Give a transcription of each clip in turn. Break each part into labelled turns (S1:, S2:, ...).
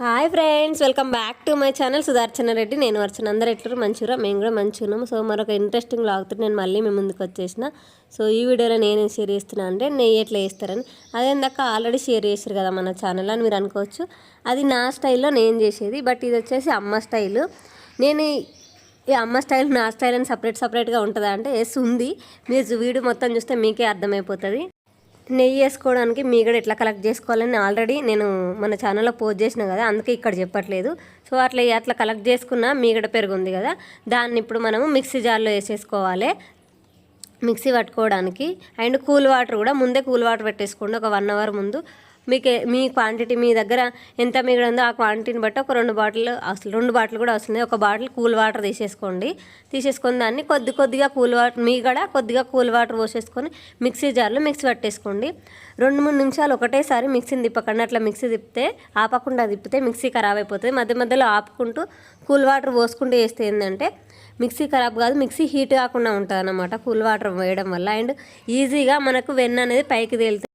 S1: Hi friends welcome back to my channel Sudharchana Reddy. నేను వర్చన అందరు ఎట్లరు మంచిగా మేము కూడా మంచిగా ఉన్నాము సో మరొక ఇంట్రెస్టింగ్ లాగుతూ నేను మళ్ళీ మీ ముందుకు వచ్చేసిన. సో ఈ వీడియోలో నేనేం షేర్ చేస్తున్నా అంటే నెయ్యి ఎట్లా వేస్తారని అదేందాక ఆల్రెడీ షేర్ చేశారు కదా మన ఛానల్ అని మీరు అనుకోవచ్చు. అది నా స్టైల్లో నేను చేసేది బట్ ఇది వచ్చేసి అమ్మ స్టైల్ నేను ఈ అమ్మ స్టైల్ నా స్టైల్ అని సపరేట్ సపరేట్గా ఉంటుందా అంటే ఎస్ ఉంది. మీరు వీడియో మొత్తం చూస్తే మీకే అర్థమైపోతుంది. నెయ్యి వేసుకోవడానికి మీగడ ఎట్లా కలెక్ట్ చేసుకోవాలని ఆల్రెడీ నేను మన ఛానల్లో పోస్ట్ చేసిన కదా అందుకే ఇక్కడ చెప్పట్లేదు. సో అట్లా అట్లా కలెక్ట్ చేసుకున్న మీగడ పెరుగు ఉంది కదా. దాన్ని ఇప్పుడు మనము మిక్సీ జార్లో వేసేసుకోవాలి. మిక్సీ పట్టుకోవడానికి. అండ్ కూల్ వాటర్ కూడా ముందే కూల్ వాటర్ పెట్టేసుకోండి. ఒక వన్ అవర్ ముందు. మీకు మీ క్వాంటిటీ మీ దగ్గర ఎంత మిగిలి ఉందో ఆ క్వాంటిటీని బట్టి ఒక రెండు బాటిల్ అసలు రెండు బాటిల్ కూడా వస్తుంది. ఒక బాటిల్ కూల్ వాటర్ తీసేసుకోండి. తీసేసుకుని దాన్ని కొద్ది కొద్దిగా కూల్ వాటర్ మీ కూడా కొద్దిగా కూల్ వాటర్ పోసేసుకొని మిక్సీ జార్లో మిక్సీ పట్టేసుకోండి. రెండు మూడు నిమిషాలు ఒకటేసారి మిక్సీని తిప్పకండి. అట్లా మిక్సీ తిప్పితే ఆపకుండా తిప్పితే మిక్సీ ఖరాబ్ అయిపోతుంది. మధ్య మధ్యలో ఆపుకుంటూ కూల్ వాటర్ పోసుకుంటూ వేస్తే ఏంటంటే మిక్సీ ఖరాబ్ కాదు మిక్సీ హీట్ కాకుండా ఉంటుంది అన్నమాట కూల్ వాటర్ వేయడం వల్ల. అండ్ ఈజీగా మనకు వెన్న అనేది పైకి తేలుతుంది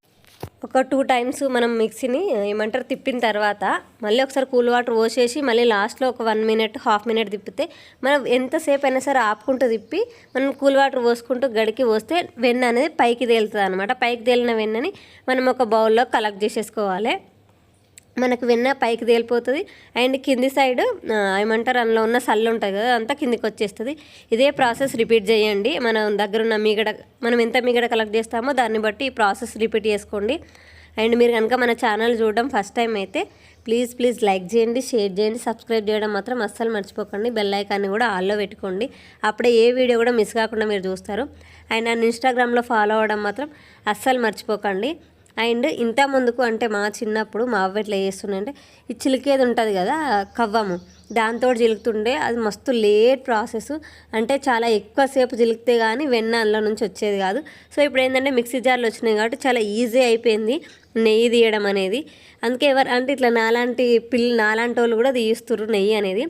S1: ఒక టూ టైమ్స్ మనం మిక్సీని ఏమంటారు తిప్పిన తర్వాత మళ్ళీ ఒకసారి కూల్ వాటర్ పోసేసి మళ్ళీ లాస్ట్లో ఒక వన్ మినిట్ హాఫ్ మినిట్ తిప్పితే మనం ఎంతసేపు అయినా సరే ఆపుకుంటూ తిప్పి మనం కూల్ వాటర్ పోసుకుంటూ గడికి పోస్తే వెన్న అనేది పైకి తేలుతుంది అనమాట పైకి తేలిన వెన్నని మనం ఒక బౌల్లో కలెక్ట్ చేసేసుకోవాలి. మనకు వెన్న పైకి తేలిపోతుంది. అండ్ కింది సైడ్ ఏమంటారు అందులో ఉన్న సల్లు ఉంటుంది కదా అంతా కిందికి వచ్చేస్తుంది. ఇదే ప్రాసెస్ రిపీట్ చేయండి. మన దగ్గర ఉన్న మీగడ మనం ఎంత మీగడ కలెక్ట్ చేస్తామో దాన్ని బట్టి ఈ ప్రాసెస్ రిపీట్ చేసుకోండి. అండ్ మీరు కనుక మన ఛానల్ చూడడం ఫస్ట్ టైం అయితే ప్లీజ్ ప్లీజ్ లైక్ చేయండి షేర్ చేయండి సబ్స్క్రైబ్ చేయడం మాత్రం అస్సలు మర్చిపోకండి. బెల్ ఐకాన్ని కూడా ఆల్లో పెట్టుకోండి. అప్పుడే ఏ వీడియో కూడా మిస్ కాకుండా మీరు చూస్తారు. అండ్ నన్ను ఇన్స్టాగ్రామ్లో ఫాలో అవ్వడం మాత్రం అస్సలు మర్చిపోకండి. అండ్ ఇంత ముందుకు అంటే మా చిన్నప్పుడు మా అవ్వ ఎట్లా చేస్తుండే ఈ చిలికేది ఉంటుంది కదా కవ్వము. దాంతో చిలుకుతుండే. అది మస్తు లేట్ ప్రాసెస్. అంటే చాలా ఎక్కువసేపు చిలికితే కానీ వెన్న అందులో నుంచి వచ్చేది కాదు. సో ఇప్పుడు ఏంటంటే మిక్సీ జార్లు వచ్చినాయి కాబట్టి చాలా ఈజీ అయిపోయింది నెయ్యి తీయడం అనేది. అందుకే ఎవరు అంటే ఇట్లా నాలాంటి పిల్లి నాలాంటి వాళ్ళు కూడా తీయిస్తున్నారు నెయ్యి అనేది.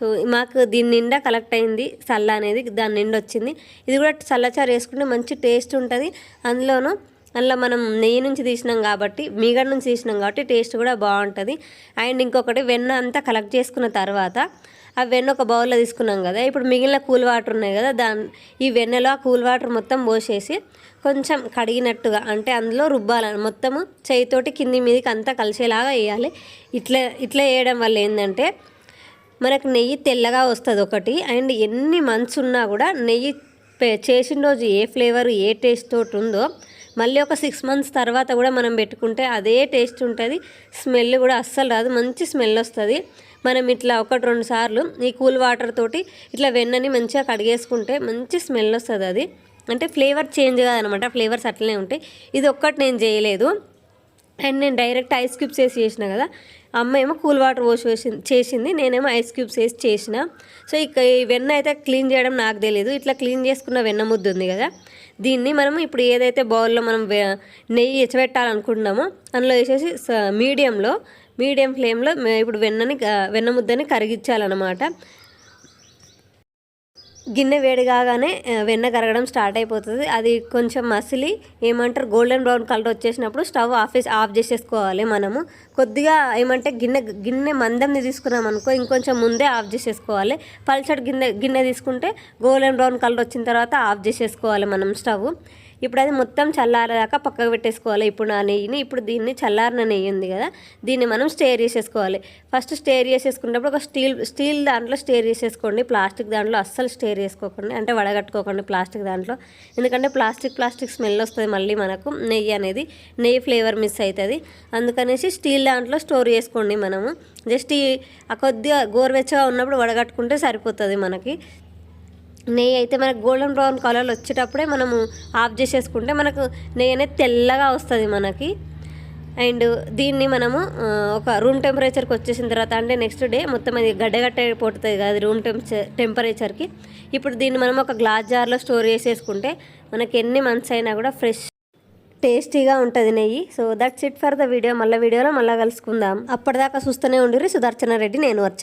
S1: సో మాకు దీని నిండా కలెక్ట్ అయింది చల్ల అనేది దాని నిండా వచ్చింది. ఇది కూడా చల్లచారు వేసుకుంటే మంచి టేస్ట్ ఉంటుంది. అందులోనూ అందులో మనం నెయ్యి నుంచి తీసినాం కాబట్టి మీగడ నుంచి తీసినాం కాబట్టి టేస్ట్ కూడా బాగుంటుంది. అండ్ ఇంకొకటి వెన్న అంతా కలెక్ట్ చేసుకున్న తర్వాత ఆ వెన్న ఒక బౌల్లో తీసుకున్నాం కదా. ఇప్పుడు మిగిలిన కూల్ వాటర్ ఉన్నాయి కదా దాని ఈ వెన్నెలో ఆ కూల్ వాటర్ మొత్తం పోసేసి కొంచెం కడిగినట్టుగా అంటే అందులో రుబ్బాలి మొత్తము చేయితోటి కింది మీదకి అంతా కలిసేలాగా వేయాలి. ఇట్లా ఇట్లా వేయడం వల్ల ఏంటంటే మనకు నెయ్యి తెల్లగా వస్తుంది ఒకటి. అండ్ ఎన్ని మంత్స్ ఉన్నా కూడా నెయ్యి చేసిన రోజు ఏ ఫ్లేవర్ ఏ టేస్ట్ తోటి ఉందో మళ్ళీ ఒక సిక్స్ మంత్స్ తర్వాత కూడా మనం పెట్టుకుంటే అదే టేస్ట్ ఉంటుంది. స్మెల్ కూడా అస్సలు రాదు. మంచి స్మెల్ వస్తుంది. మనం ఇట్లా ఒకటి రెండు సార్లు ఈ కూల్ వాటర్ తోటి ఇట్లా వెన్నని మంచిగా కడిగేసుకుంటే మంచి స్మెల్ వస్తుంది అది. అంటే ఫ్లేవర్ చేంజ్ కాదనమాట. ఫ్లేవర్స్ అట్లనే ఉంటాయి. ఇది ఒక్కటి నేను చేయలేదు. అండ్ నేను డైరెక్ట్ ఐస్ క్యూబ్స్ వేసి చేసిన కదా. అమ్మ ఏమో కూల్ వాటర్ వాష్ వేసింది చేసింది. నేనేమో ఐస్ క్యూబ్స్ వేసి చేసిన. సో ఇక ఈ వెన్న అయితే క్లీన్ చేయడం నాకు తెలియదు ఇట్లా క్లీన్ చేసుకున్న వెన్న ముద్దు ఉంది కదా. దీన్ని మనం ఇప్పుడు ఏదైతే బౌల్లో మనం నెయ్యి ఎచ్చబెట్టాలనుకుంటున్నామో అందులో వేసేసి మీడియంలో మీడియం ఫ్లేమ్లో ఇప్పుడు వెన్నని వెన్న ముద్దని కరిగించాలన్నమాట. గిన్నె వేడి కాగానే వెన్న కరగడం స్టార్ట్ అయిపోతుంది. అది కొంచెం మసిలి ఏమంటారు గోల్డెన్ బ్రౌన్ కలర్ వచ్చేసినప్పుడు స్టవ్ ఆఫ్ ఆఫ్ చేసేసుకోవాలి మనము. కొద్దిగా ఏమంటే గిన్నె గిన్నె మందంని తీసుకున్నాం అనుకో ఇంకొంచెం ముందే ఆఫ్ చేసేసుకోవాలి. పల్చడి గిన్నె గిన్నె తీసుకుంటే గోల్డెన్ బ్రౌన్ కలర్ వచ్చిన తర్వాత ఆఫ్ చేసేసుకోవాలి మనం స్టవ్. ఇప్పుడు అది మొత్తం చల్లారేదాకా పక్కకు పెట్టేసుకోవాలి. ఇప్పుడు నా నెయ్యిని ఇప్పుడు దీన్ని చల్లారిన నెయ్యి ఉంది కదా దీన్ని మనం స్టేర్ చేసేసుకోవాలి. ఫస్ట్ స్టేర్ చేసేసుకున్నప్పుడు ఒక స్టీల్ స్టీల్ దాంట్లో స్టేర్ చేసేసుకోండి. ప్లాస్టిక్ దాంట్లో అస్సలు స్టేర్ చేసుకోకండి అంటే వడగట్టుకోకండి ప్లాస్టిక్ దాంట్లో. ఎందుకంటే ప్లాస్టిక్ ప్లాస్టిక్ స్మెల్ వస్తుంది మళ్ళీ మనకు నెయ్యి అనేది నెయ్యి ఫ్లేవర్ మిస్ అవుతుంది. అందుకనేసి స్టీల్ దాంట్లో స్టోర్ చేసుకోండి మనము. జస్ట్ ఈ కొద్దిగా గోరువెచ్చగా ఉన్నప్పుడు వడగట్టుకుంటే సరిపోతుంది మనకి. నెయ్యి అయితే మనకు గోల్డెన్ బ్రౌన్ కలర్ వచ్చేటప్పుడే మనము ఆఫ్ చేసేసుకుంటే మనకు నెయ్యి అనేది తెల్లగా వస్తుంది మనకి. అండ్ దీన్ని మనము ఒక రూమ్ టెంపరేచర్కి వచ్చేసిన తర్వాత అంటే నెక్స్ట్ డే మొత్తం అది గడ్డగట్ట పోతుంది కదా రూమ్ టెంప టెంపరేచర్కి. ఇప్పుడు దీన్ని మనం ఒక గ్లాస్ జార్లో స్టోర్ చేసేసుకుంటే మనకి ఎన్ని మంత్స్ అయినా కూడా ఫ్రెష్ టేస్టీగా ఉంటుంది నెయ్యి. So that's it for the video మళ్ళీ వీడియోలో మళ్ళీ కలుసుకుందాం. అప్పటిదాకా చూస్తూనే ఉండిరి సుదర్శన రెడ్డి నేను వచ్చాను